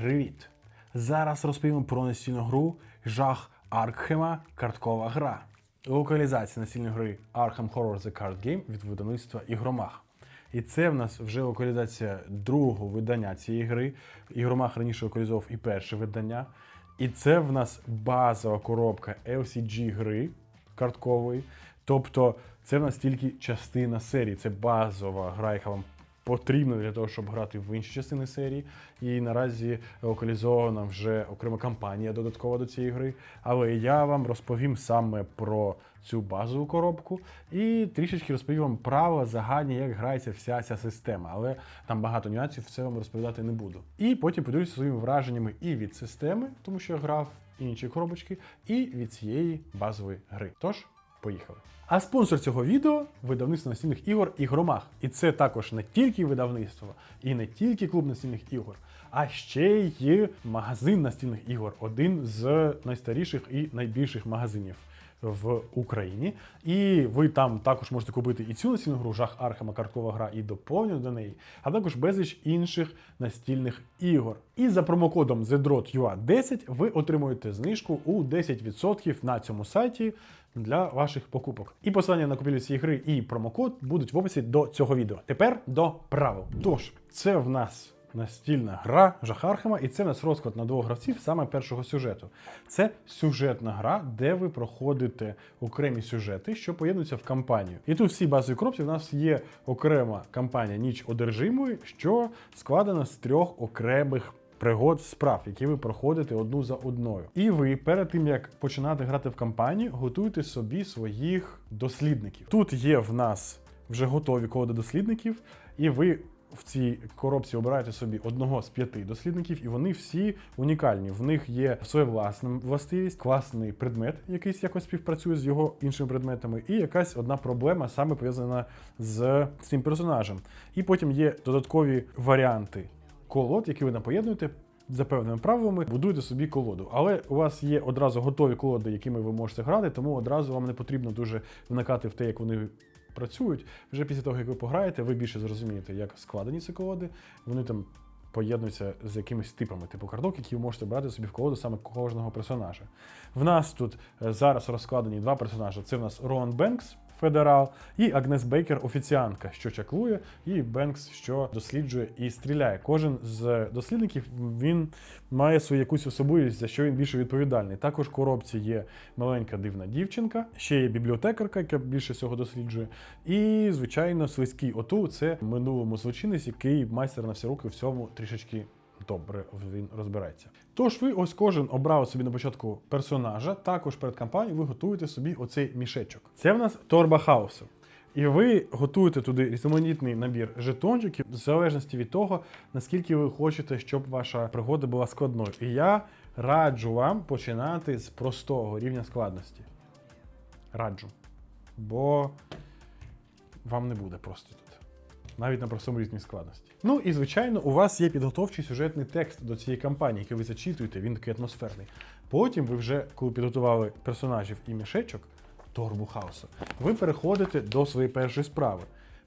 Привіт! Зараз розповімо про настільну гру Жах Аркхема карткова гра. Локалізація настільної гри Arkham Horror The Card Game від видавництва Ігромах. І це в нас вже локалізація другого видання цієї гри. Ігромах раніше локалізував і перше видання. І це в нас базова коробка LCG гри карткової. Тобто це в нас тільки частина серії, це базова гра, яка вам потрібна для того, щоб грати в інші частини серії. І наразі локалізована вже окрема кампанія додаткова до цієї гри. Але я вам розповім саме про цю базову коробку і трішечки розповім вам правила загальні, як грається вся ця система. Але там багато нюансів, це вам розповідати не буду. І потім поділюся своїми враженнями і від системи, тому що я грав інші коробочки, і від цієї базової гри. Тож, поїхали. А спонсор цього відео видавництво настільних ігор Ігромах. І це також не тільки видавництво, і не тільки клуб настільних ігор, а ще й магазин настільних ігор, один з найстаріших і найбільших магазинів. В Україні, і ви там також можете купити і цю настільну гру жах Архема карткова гра і доповнення до неї, а також безліч інших настільних ігор. І за промокодом ZEDROTUA10 ви отримуєте знижку у 10% на цьому сайті для ваших покупок. І посилання на купівлю цієї гри і промокод будуть в описі до цього відео. Тепер до правил. Тож, це в нас настільна гра Жахархема, і це нас розклад на двох гравців саме першого сюжету. Це сюжетна гра, де ви проходите окремі сюжети, що поєднуються в кампанію. І тут всі базові коробці в нас є окрема кампанія Ніч одержимої, що складена з трьох окремих пригод справ, які ви проходите одну за одною. І ви перед тим як починати грати в кампанію, готуєте собі своїх дослідників. Тут є в нас вже готові коди дослідників, і ви. В цій коробці обираєте собі одного з п'яти дослідників, і вони всі унікальні. В них є своя власна властивість, класний предмет, якийсь якось співпрацює з його іншими предметами, і якась одна проблема саме пов'язана з цим персонажем. І потім є додаткові варіанти колод, які ви нам поєднуєте. За певними правилами будуєте собі колоду. Але у вас є одразу готові колоди, якими ви можете грати, тому одразу вам не потрібно дуже вникати в те, як вони працюють. Вже після того, як ви пограєте, ви більше зрозумієте, як складені ці колоди. Вони там поєднуються з якимись типами, типу карток, які ви можете брати собі в колоду саме кожного персонажа. В нас тут е, зараз розкладені два персонажі. Це в нас Роан Бенкс, федерал, і Агнес Бейкер, офіціантка, що чаклує, і Бенкс, що досліджує і стріляє. Кожен з дослідників він має свою якусь особливість, за що він більше відповідальний. Також в коробці є маленька дивна дівчинка, ще є бібліотекарка, яка більше всього досліджує. І, звичайно, свиський оту це в минулому злочинець, який майстер на всі руки в цьому трішечки добре він розбирається. Тож ви ось кожен обрав собі на початку персонажа. Також перед кампанією ви готуєте собі оцей мішечок. Це в нас торба хаосу. І ви готуєте туди різноманітний набір жетончиків в залежності від того, наскільки ви хочете, щоб ваша пригода була складною. І я раджу вам починати з простого рівня складності. Раджу. Бо вам не буде просто тут. Навіть на простому рівні складності. Ну і звичайно, у вас є підготовчий сюжетний текст до цієї кампанії, який ви зачитуєте, він такий атмосферний. Потім ви вже, коли підготували персонажів і мішечок торбу хаосу, ви переходите до своєї першої справи.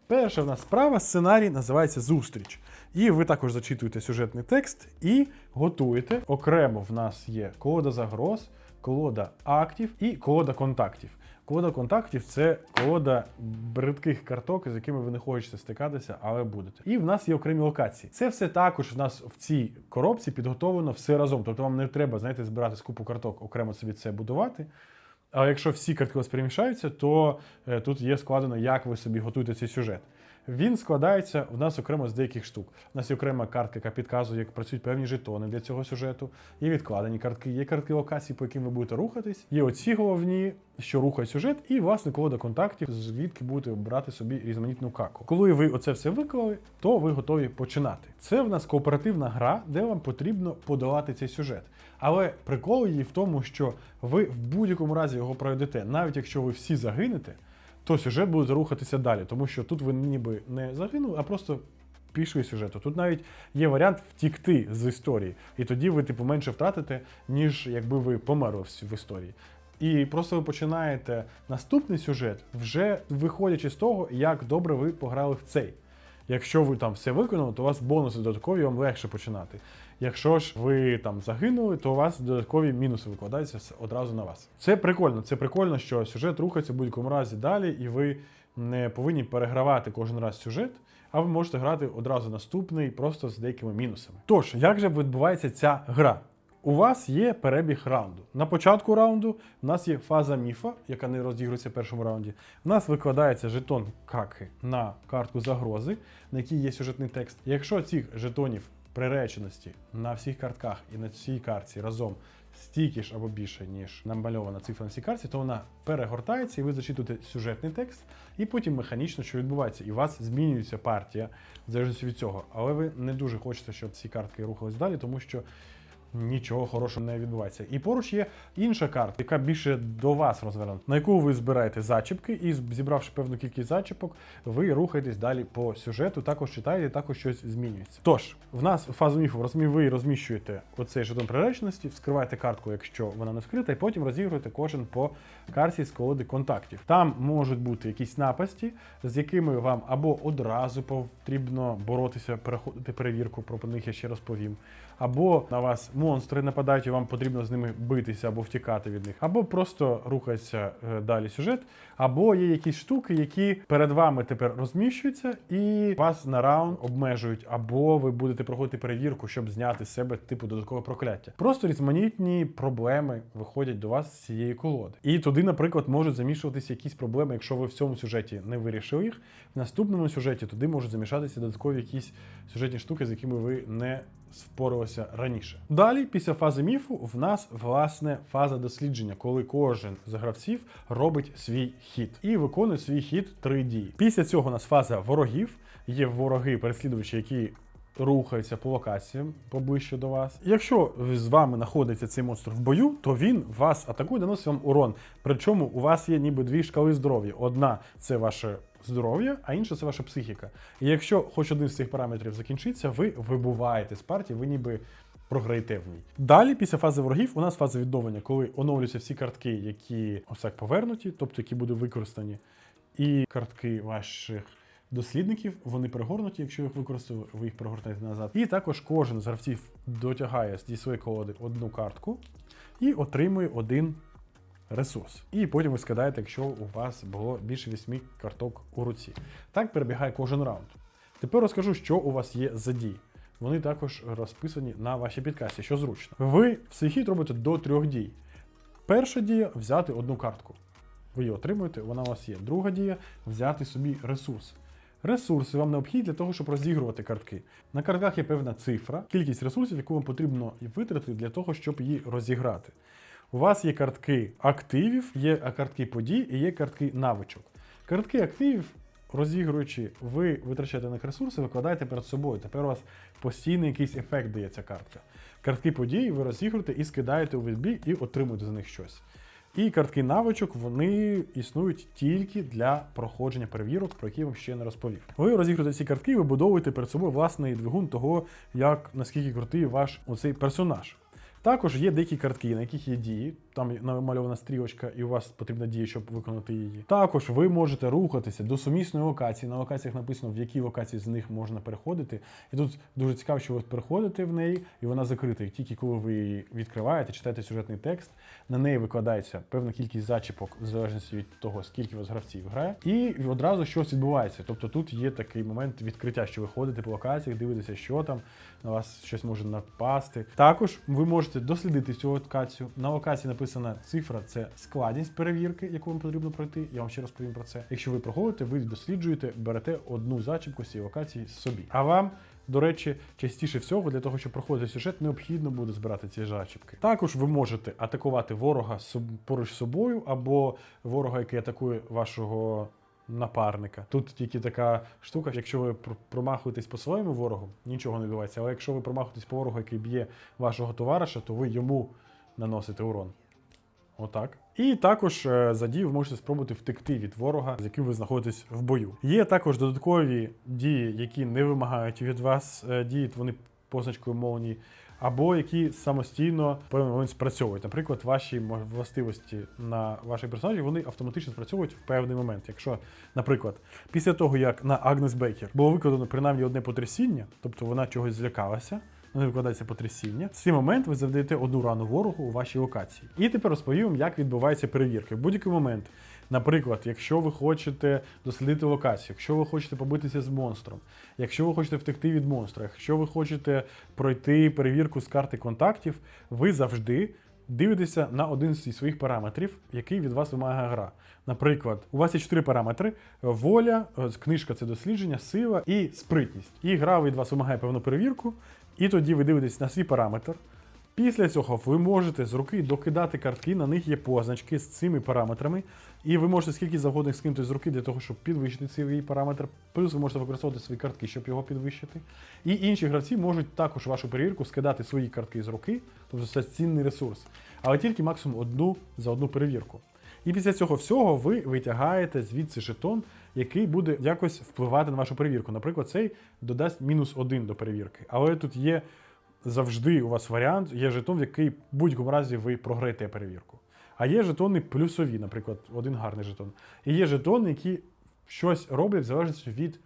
Перша в нас справа сценарій називається Зустріч. І ви також зачитуєте сюжетний текст і готуєте. Окремо в нас є колода загроз, колода актів і колода контактів. Колода контактів це колода бридких карток, з якими ви не хочете стикатися, але будете. І в нас є окремі локації. Це все також в нас в цій коробці підготовлено все разом. Тобто вам не треба, знаєте, збирати скупу карток, окремо собі це будувати. А якщо всі картки у вас перемішаються, то е, тут є складено, як ви собі готуєте цей сюжет. Він складається в нас окремо з деяких штук. У нас є окрема картка, яка підказує, як працюють певні жетони для цього сюжету. Є відкладені картки, є картки локацій, по яким ви будете рухатись. Є оці головні, що рухають сюжет, і власне колода контактів, звідки будете брати собі різноманітну каку. Коли ви оце все виклали, то ви готові починати. Це в нас кооперативна гра, де вам потрібно подолати цей сюжет. Але прикол її в тому, що ви в будь-якому разі його пройдете, навіть якщо ви всі загинете то сюжет буде рухатися далі, тому що тут ви ніби не загинули, а просто пішли сюжету. Тут навіть є варіант втікти з історії, і тоді ви типу менше втратите, ніж якби ви померли в історії. І просто ви починаєте наступний сюжет, вже виходячи з того, як добре ви пограли в цей. Якщо ви там все виконали, то у вас бонуси додаткові, вам легше починати. Якщо ж ви там загинули, то у вас додаткові мінуси викладаються одразу на вас. Це прикольно. Це прикольно, що сюжет рухається в будь-якому разі далі, і ви не повинні перегравати кожен раз сюжет, а ви можете грати одразу наступний, просто з деякими мінусами. Тож, як же відбувається ця гра? У вас є перебіг раунду. На початку раунду у нас є фаза міфа, яка не розігрується в першому раунді. У нас викладається жетон каки на картку загрози, на якій є сюжетний текст. Якщо цих жетонів приреченості на всіх картках і на цій картці разом стільки ж або більше, ніж намальована цифра на цій карті, то вона перегортається, і ви зачитуєте сюжетний текст, і потім механічно що відбувається. І у вас змінюється партія в залежності від цього. Але ви не дуже хочете, щоб ці картки рухались далі, тому що нічого хорошого не відбувається. І поруч є інша карта, яка більше до вас розвернута, на яку ви збираєте зачіпки, і зібравши певну кількість зачіпок, ви рухаєтесь далі по сюжету, також читаєте, також щось змінюється. Тож, в нас фазу міфу ви розміщуєте оцей жетон приреченості, вскриваєте картку, якщо вона не вскрита, і потім розігруєте кожен по карті з колоди контактів. Там можуть бути якісь напасті, з якими вам або одразу потрібно боротися, переходити перевірку, про них я ще розповім. Або на вас монстри нападають, і вам потрібно з ними битися або втікати від них, або просто рухається е, далі сюжет, або є якісь штуки, які перед вами тепер розміщуються, і вас на раунд обмежують, або ви будете проходити перевірку, щоб зняти з себе типу додаткове прокляття. Просто різноманітні проблеми виходять до вас з цієї колоди. І туди, наприклад, можуть замішуватися якісь проблеми, якщо ви в цьому сюжеті не вирішили їх. В наступному сюжеті туди можуть замішатися додаткові якісь сюжетні штуки, з якими ви не впоралися раніше. Далі, після фази міфу, в нас власне фаза дослідження, коли кожен з гравців робить свій хід і виконує свій хід три дії. Після цього у нас фаза ворогів. Є вороги, переслідувачі, які рухаються по локаціям поближче до вас. Якщо з вами знаходиться цей монстр в бою, то він вас атакує, наносить вам урон. Причому у вас є ніби дві шкали здоров'я. Одна це ваше здоров'я, а інша це ваша психіка. І якщо хоч один з цих параметрів закінчиться, ви вибуваєте з партії, ви ніби програєте в ній. Далі, після фази ворогів, у нас фаза відновлення, коли оновлюються всі картки, які ось так повернуті, тобто які будуть використані, і картки ваших дослідників, вони перегорнуті, якщо їх використали, ви їх перегортаєте назад. І також кожен з гравців дотягає зі своєї колоди одну картку і отримує один ресурс. І потім ви скидаєте, якщо у вас було більше 8 карток у руці. Так перебігає кожен раунд. Тепер розкажу, що у вас є за дії. Вони також розписані на вашій підкасті, що зручно. Ви в цей хід робите до трьох дій. Перша дія взяти одну картку. Ви її отримуєте, вона у вас є. Друга дія взяти собі ресурс. Ресурси вам необхідні для того, щоб розігрувати картки. На картках є певна цифра, кількість ресурсів, яку вам потрібно витратити для того, щоб її розіграти. У вас є картки активів, є картки подій і є картки навичок. Картки активів, розігруючи, ви витрачаєте на них ресурси, викладаєте перед собою. Тепер у вас постійний якийсь ефект дає ця картка. Картки подій ви розігруєте і скидаєте у відбій і отримуєте за них щось. І картки навичок вони існують тільки для проходження перевірок, про які я вам ще не розповів. Ви розігруєте ці картки вибудовуєте перед собою власний двигун того, як наскільки крутий ваш оцей персонаж. Також є деякі картки, на яких є дії. Там намальована стрілочка, і у вас потрібна дія, щоб виконати її. Також ви можете рухатися до сумісної локації. На локаціях написано, в які локації з них можна переходити. І тут дуже цікаво, що ви переходите в неї, і вона закрита. І тільки коли ви її відкриваєте, читаєте сюжетний текст, на неї викладається певна кількість зачіпок, в залежності від того, скільки у вас гравців грає, і одразу щось відбувається. Тобто тут є такий момент відкриття, що ви ходите по локаціях, дивитеся, що там, на вас щось може напасти. Також ви можете дослідити цю локацію. На локації написана цифра це складність перевірки, яку вам потрібно пройти. Я вам ще розповім про це. Якщо ви проходите, ви досліджуєте, берете одну зачіпку з цієї локації собі. А вам. До речі, частіше всього для того, щоб проходити сюжет, необхідно буде збирати ці зачіпки. Також ви можете атакувати ворога поруч з собою, або ворога, який атакує вашого напарника. Тут тільки така штука, якщо ви промахуєтесь по своєму ворогу, нічого не відбувається. Але якщо ви промахуєтесь по ворогу, який б'є вашого товариша, то ви йому наносите урон. Отак. І також е, за дію ви можете спробувати втекти від ворога, з яким ви знаходитесь в бою. Є також додаткові дії, які не вимагають від вас е, дії, вони позначкою молнії. Або які самостійно певний момент спрацьовують. Наприклад, ваші властивості на ваших персонажів вони автоматично спрацьовують в певний момент. Якщо, наприклад, після того, як на Агнес Бейкер було викладено принаймні одне потрясіння, тобто вона чогось злякалася. неї викладається потрясіння. В цей момент ви завдаєте одну рану ворогу у вашій локації. І тепер розповім, як відбувається перевірка. В будь-який момент, наприклад, якщо ви хочете дослідити локацію, якщо ви хочете побитися з монстром, якщо ви хочете втекти від монстра, якщо ви хочете пройти перевірку з карти контактів, ви завжди дивитеся на один зі своїх параметрів, який від вас вимагає гра. Наприклад, у вас є чотири параметри: воля, е, книжка це дослідження, сила і спритність. І гра від вас вимагає певну перевірку, і тоді ви дивитесь на свій параметр. Після цього ви можете з руки докидати картки, на них є позначки з цими параметрами, і ви можете скільки завгодно скинути з руки для того, щоб підвищити свій параметр. Плюс ви можете використовувати свої картки, щоб його підвищити. І інші гравці можуть також вашу перевірку скидати свої картки з руки, тобто це цінний ресурс, але тільки максимум одну за одну перевірку. І після цього всього ви витягаєте звідси жетон, який буде якось впливати на вашу перевірку. Наприклад, цей додасть мінус один до перевірки. Але тут є завжди у вас варіант, є жетон, в який в будь-якому разі ви програєте перевірку. А є жетони плюсові, наприклад, один гарний жетон. І є жетони, які щось роблять в залежності від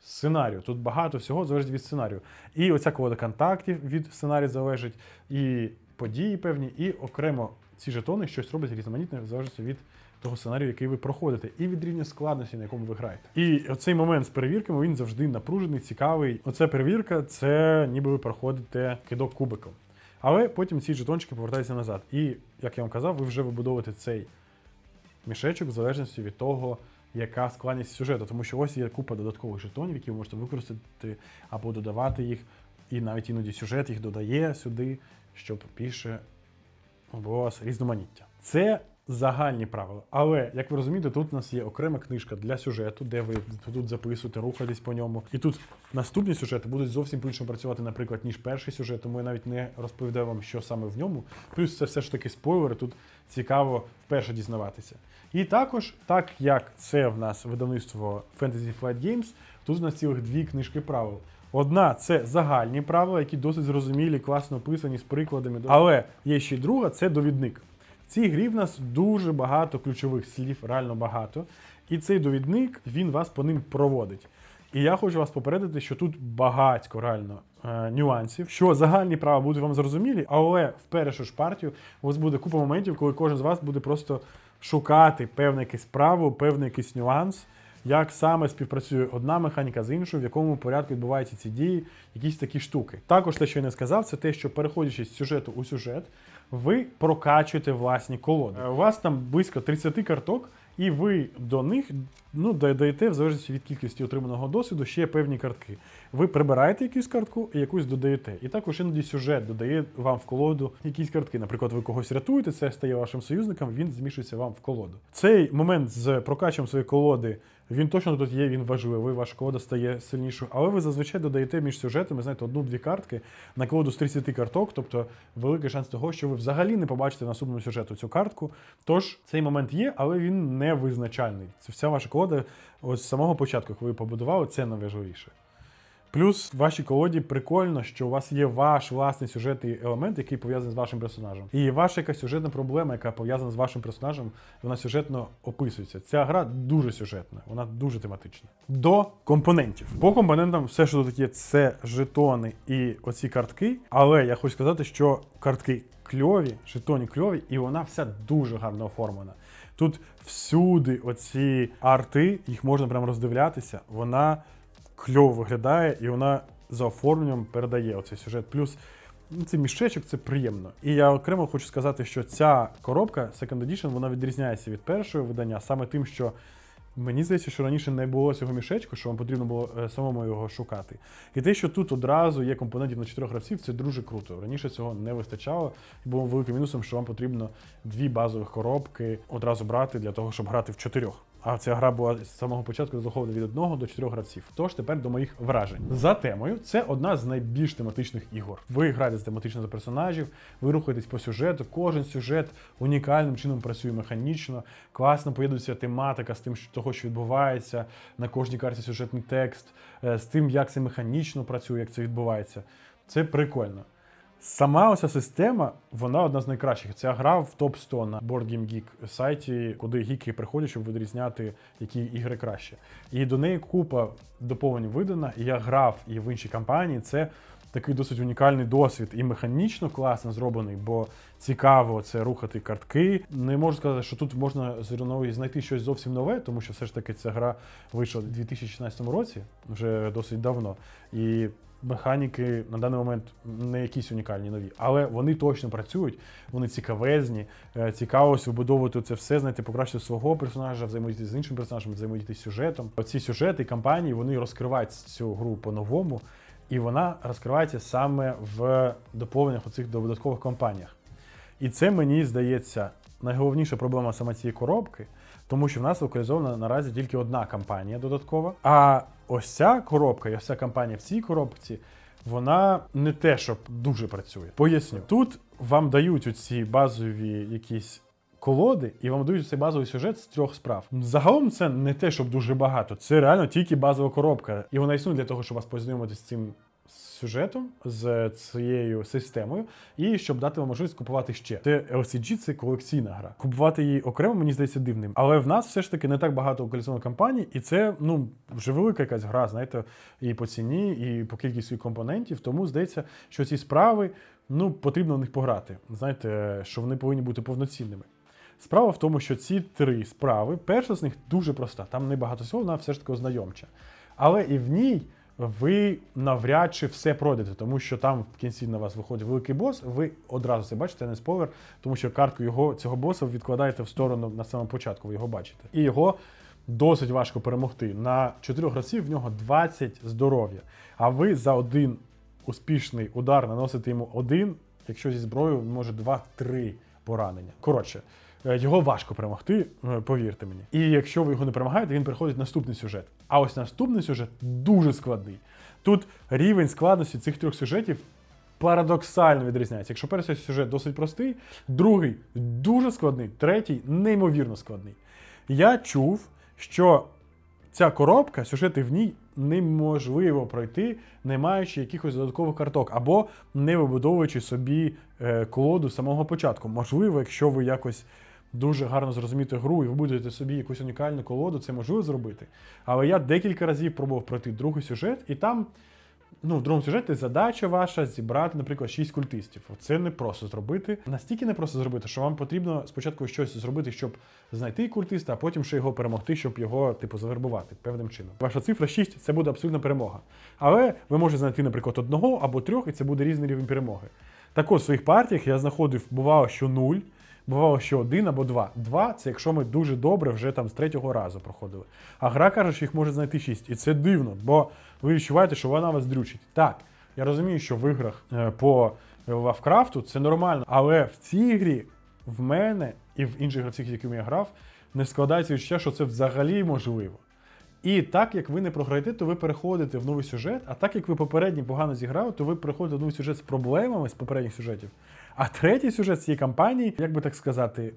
сценарію. Тут багато всього залежить від сценарію. І оця колода контактів від сценарію залежить, і події певні, і окремо ці жетони щось роблять різноманітне в залежності від того сценарію, який ви проходите, і від рівня складності, на якому ви граєте. І оцей момент з перевірками він завжди напружений, цікавий. Оця перевірка це ніби ви проходите кидок кубиком. Але потім ці жетончики повертаються назад. І, як я вам казав, ви вже вибудовуєте цей мішечок в залежності від того, яка складність сюжету. Тому що ось є купа додаткових жетонів, які ви можете використати або додавати їх. І навіть іноді сюжет їх додає сюди, щоб більше було різноманіття. Це загальні правила. Але, як ви розумієте, тут у нас є окрема книжка для сюжету, де ви тут записуєте, рухаєтесь по ньому. І тут наступні сюжети будуть зовсім по-іншому працювати, наприклад, ніж перший сюжет, тому я навіть не розповідаю вам, що саме в ньому. Плюс це все ж таки спойлери, тут цікаво вперше дізнаватися. І також, так як це в нас видавництво Fantasy Flight Games, тут у нас цілих дві книжки правил. Одна це загальні правила, які досить зрозумілі, класно описані з прикладами. Але є ще й друга це довідник. Цій грі в нас дуже багато ключових слів, реально багато. І цей довідник він вас по ним проводить. І я хочу вас попередити, що тут багатько реально е, нюансів, що загальні права будуть вам зрозумілі, але в першу ж партію у вас буде купа моментів, коли кожен з вас буде просто шукати певне якесь право, певний якийсь нюанс, як саме співпрацює одна механіка з іншою, в якому порядку відбуваються ці дії, якісь такі штуки. Також те, що я не сказав, це те, що переходячи з сюжету у сюжет, ви прокачуєте власні колоди. Е, У вас там близько 30 карток, і ви до них ну, додаєте, в залежності від кількості отриманого досвіду, ще певні картки. Ви прибираєте якусь картку і якусь додаєте. І також іноді сюжет додає вам в колоду якісь картки. Наприклад, ви когось рятуєте, це стає вашим союзником, він змішується вам в колоду. Цей момент з прокачем своєї колоди. Він точно тут є, він важливий, ваша колода стає сильнішою. Але ви зазвичай додаєте між сюжетами, знаєте, одну-дві картки на колоду з 30 карток, тобто великий шанс того, що ви взагалі не побачите на наступному сюжету цю картку. Тож цей момент є, але він не визначальний. Це вся ваша колода ось з самого початку, коли ви побудували, це найважливіше. Плюс в вашій колоді прикольно, що у вас є ваш власний сюжетний елемент, який пов'язаний з вашим персонажем. І ваша якась сюжетна проблема, яка пов'язана з вашим персонажем, вона сюжетно описується. Ця гра дуже сюжетна, вона дуже тематична. До компонентів. По компонентам все, що тут є, це жетони і оці картки. Але я хочу сказати, що картки кльові, жетоні кльові, і вона вся дуже гарно оформлена. Тут всюди оці арти, їх можна прямо роздивлятися. Вона кльово виглядає, і вона за оформленням передає оцей сюжет. Плюс ну, цей мішечок це приємно. І я окремо хочу сказати, що ця коробка Second Edition вона відрізняється від першого видання саме тим, що мені здається, що раніше не було цього мішечку, що вам потрібно було е, самому його шукати. І те, що тут одразу є компонентів на чотирьох гравців, це дуже круто. Раніше цього не вистачало, і було великим мінусом, що вам потрібно дві базових коробки одразу брати для того, щоб грати в чотирьох. А ця гра була з самого початку розрахована від одного до чотирьох гравців. Тож тепер до моїх вражень. За темою, це одна з найбільш тематичних ігор. Ви граєте тематично за персонажів, ви рухаєтесь по сюжету. Кожен сюжет унікальним чином працює механічно. Класно поєднується тематика з тим, що того, що відбувається на кожній карті сюжетний текст, е, з тим, як це механічно працює, як це відбувається. Це прикольно. Сама оця система, вона одна з найкращих. Ця гра в топ 100 на Board Game Geek сайті, куди гіки приходять, щоб відрізняти, які ігри краще. І до неї купа доповнень видана. І я грав і в іншій кампанії. Це такий досить унікальний досвід і механічно класно зроблений, бо цікаво це рухати картки. Не можу сказати, що тут можна зернової знайти щось зовсім нове, тому що все ж таки ця гра вийшла у 2016 році, вже досить давно. І механіки на даний момент не якісь унікальні нові, але вони точно працюють, вони цікавезні. Е, Цікаво вибудовувати це все, знайти покращити свого персонажа, взаємодіяти з іншим персонажем, взаємодіяти з сюжетом. Оці сюжети, кампанії вони розкривають цю гру по-новому, і вона розкривається саме в доповненнях оцих додаткових кампаніях. І це мені здається найголовніша проблема саме цієї коробки, тому що в нас локалізована наразі тільки одна кампанія додаткова. А ось ця коробка і ось ця кампанія в цій коробці. Вона не те, щоб дуже працює. Поясню, тут вам дають оці базові якісь колоди, і вам дають цей базовий сюжет з трьох справ. Загалом це не те, щоб дуже багато. Це реально тільки базова коробка. І вона існує для того, щоб вас познайомити з цим сюжетом, з цією системою, і щоб дати вам можливість купувати ще. Це LCG, це колекційна гра. Купувати її окремо мені здається дивним. Але в нас все ж таки не так багато колекційних кампаній, і це ну вже велика якась гра, знаєте, і по ціні, і по кількості компонентів. Тому здається, що ці справи ну потрібно в них пограти. Знаєте, що вони повинні бути повноцінними. Справа в тому, що ці три справи, перша з них дуже проста. Там не багато всього, вона все ж таки ознайомча. Але і в ній ви навряд чи все пройдете, тому що там в кінці на вас виходить великий бос. Ви одразу це бачите, не спойлер, тому що картку його цього боса відкладаєте в сторону на самому початку, ви його бачите. І його досить важко перемогти. На чотирьох гравців в нього 20 здоров'я. А ви за один успішний удар наносите йому один, якщо зі зброєю може два-три поранення. Коротше. Е, Його важко перемогти, е, повірте мені. І якщо ви його не перемагаєте, він переходить в наступний сюжет. А ось наступний сюжет дуже складний. Тут рівень складності цих трьох сюжетів парадоксально відрізняється. Якщо перший сюжет досить простий, другий дуже складний, третій неймовірно складний. Я чув, що ця коробка, сюжети в ній неможливо пройти, не маючи якихось додаткових карток, або не вибудовуючи собі е, колоду з самого початку. Можливо, якщо ви якось дуже гарно зрозумієте гру і ви будете собі якусь унікальну колоду, це можливо зробити. Але я декілька разів пробував пройти другий сюжет, і там. Ну, в другому сюжеті задача ваша зібрати, наприклад, 6 культистів. Це не просто зробити. Настільки не просто зробити, що вам потрібно спочатку щось зробити, щоб знайти культиста, а потім ще його перемогти, щоб його, типу, завербувати певним чином. Ваша цифра 6 це буде абсолютна перемога. Але ви можете знайти, наприклад, одного або трьох, і це буде різний рівень перемоги. Так от в своїх партіях я знаходив, бувало, що 0, бувало, що один або два. Два це якщо ми дуже добре вже там з третього разу проходили. А гра каже, що їх може знайти 6. І це дивно, бо ви відчуваєте, що вона вас дрючить. Так, я розумію, що в іграх е, по Лавкрафту це нормально, але в цій грі в мене і в інших гравцях, з якими я грав, не складається відчуття, що це взагалі можливо. І так як ви не програєте, то ви переходите в новий сюжет, а так як ви попередній погано зіграли, то ви переходите в новий сюжет з проблемами з попередніх сюжетів. А третій сюжет цієї кампанії, як би так сказати,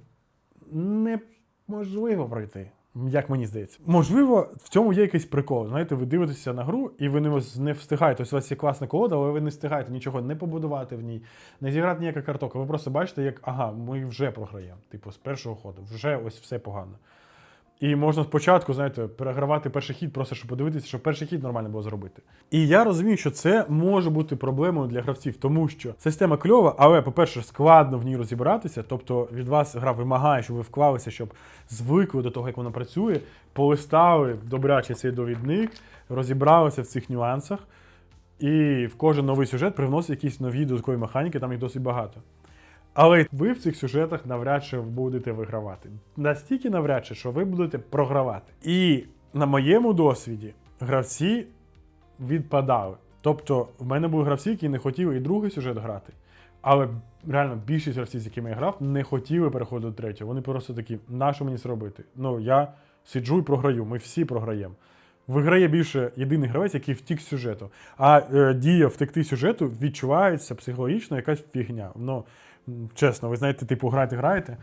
неможливо пройти. Як мені здається, можливо, в цьому є якийсь прикол. Знаєте, ви дивитеся на гру, і ви не, не встигаєте. Ось у вас є класна колода, але ви не встигаєте нічого не побудувати в ній, не зіграти ніяка картока. Ви просто бачите, як ага, ми вже програємо. Типу, з першого ходу, вже ось все погано. І можна спочатку, знаєте, перегравати перший хід, просто щоб подивитися, щоб перший хід нормально було зробити. І я розумію, що це може бути проблемою для гравців, тому що система кльова, але, по-перше, складно в ній розібратися. Тобто від вас гра вимагає, щоб ви вклалися, щоб звикли до того, як вона працює, полистали добряче цей довідник, розібралися в цих нюансах. І в кожен новий сюжет привносить якісь нові додаткові механіки, там їх досить багато. Але ви в цих сюжетах навряд чи будете вигравати. Настільки навряд чи, що ви будете програвати. І на моєму досвіді гравці відпадали. Тобто, в мене були гравці, які не хотіли і другий сюжет грати. Але реально більшість гравців, з якими я грав, не хотіли переходити до третього. Вони просто такі, на що мені це робити? Ну, я сиджу і програю, ми всі програємо. Виграє більше єдиний гравець, який втік з сюжету. А е, дія втекти сюжету відчувається психологічно якась фігня. Ну, чесно, ви знаєте, типу, граєте, граєте,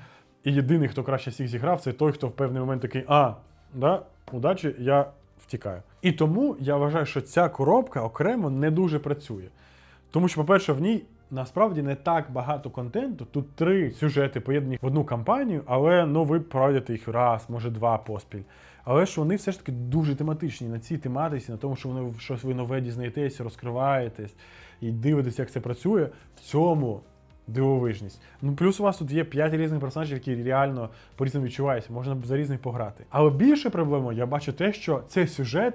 і єдиний, хто краще всіх зіграв, це той, хто в певний момент такий, а, да, удачі, я втікаю. І тому я вважаю, що ця коробка окремо не дуже працює. Тому що, по-перше, в ній насправді не так багато контенту. Тут три сюжети поєднані в одну кампанію, але ну ви пройдете їх раз, може два поспіль. Але ж вони все ж таки дуже тематичні на цій тематиці, на тому, що вони щось ви нове дізнаєтесь, розкриваєтесь і дивитесь, як це працює. В цьому дивовижність. Ну плюс у вас тут є п'ять різних персонажів, які реально по-різному відчуваються, можна за різних пограти. Але більше проблемою я бачу те, що цей сюжет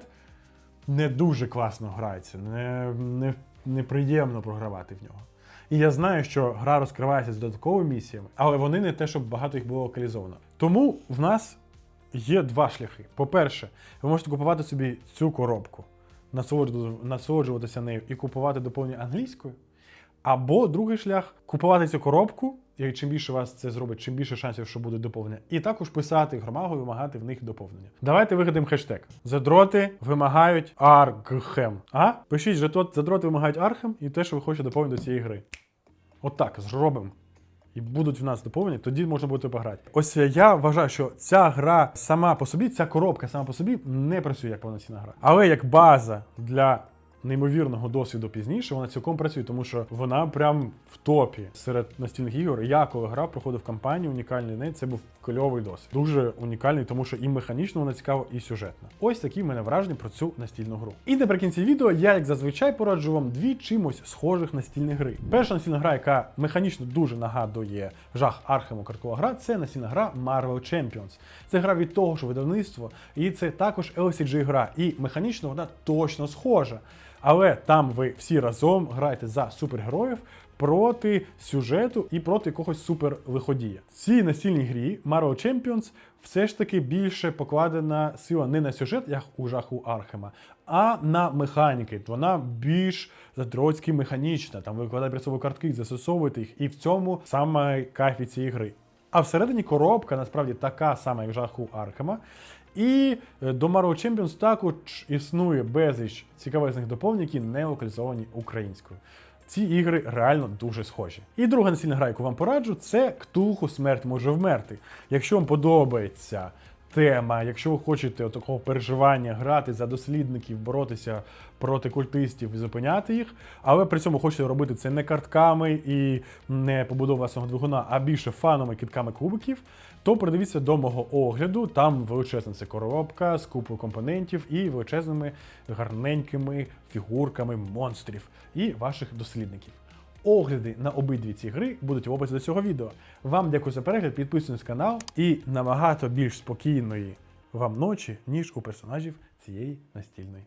не дуже класно грається, не, не, неприємно програвати в нього. І я знаю, що гра розкривається з додатковими місіями, але вони не те, щоб багато їх було локалізовано. Тому в нас є два шляхи. По-перше, ви можете купувати собі цю коробку, насолоджуватися нею і купувати доповнення англійською. Або другий шлях купувати цю коробку, і чим більше вас це зробить, чим більше шансів, що буде доповнення, і також писати громагу, вимагати в них доповнення. Давайте вигадаємо хештег. Задроти вимагають аргхем. А? Пишіть, що задроти вимагають архем і те, що ви хочете доповнити до цієї гри. Отак, зробимо. І будуть в нас доповнені, тоді можна буде пограти. Ось я вважаю, що ця гра сама по собі, ця коробка сама по собі не працює як повноцінна гра. Але як база для неймовірного досвіду пізніше, вона цілком працює, тому що вона прям в топі серед настільних ігор. Я коли грав, проходив кампанію унікальний неї, це був кльовий досвід. Дуже унікальний, тому що і механічно вона цікава, і сюжетно. Ось такі в мене враження про цю настільну гру. І наприкінці відео я, як зазвичай, пораджу вам дві чимось схожих настільні гри. Перша настільна гра, яка механічно дуже нагадує жах Архему карткова гра, це настільна гра Marvel Champions. Це гра від того ж видавництва, і це також LCG гра. І механічно вона точно схожа. Але там ви всі разом граєте за супергероїв проти сюжету і проти якогось суперлиходія. В цій настільній грі Marvel Champions все ж таки більше покладена сила не на сюжет, як у жаху Архема, а на механіки. Вона більш задроцьки механічна. Там ви викладаєте картки, застосовуєте їх, і в цьому саме кайф від цієї гри. А всередині коробка насправді така сама, як жаху Архема. І е, до Marvel Champions також існує безліч цікавезних доповнень, які не локалізовані українською. Ці ігри реально дуже схожі. І друга настільна гра, яку вам пораджу, це Ктулху Смерть може вмерти. Якщо вам подобається тема, якщо ви хочете такого переживання грати за дослідників, боротися проти культистів і зупиняти їх, але при цьому хочете робити це не картками і не побудовою власного двигуна, а більше фанами, кітками кубиків, то придивіться до мого огляду. Там величезна це коробка з купою компонентів і величезними гарненькими фігурками монстрів і ваших дослідників. Огляди на обидві ці гри будуть в описі до цього відео. Вам дякую за перегляд, підписуйтесь на канал і набагато більш спокійної вам ночі, ніж у персонажів цієї настільної.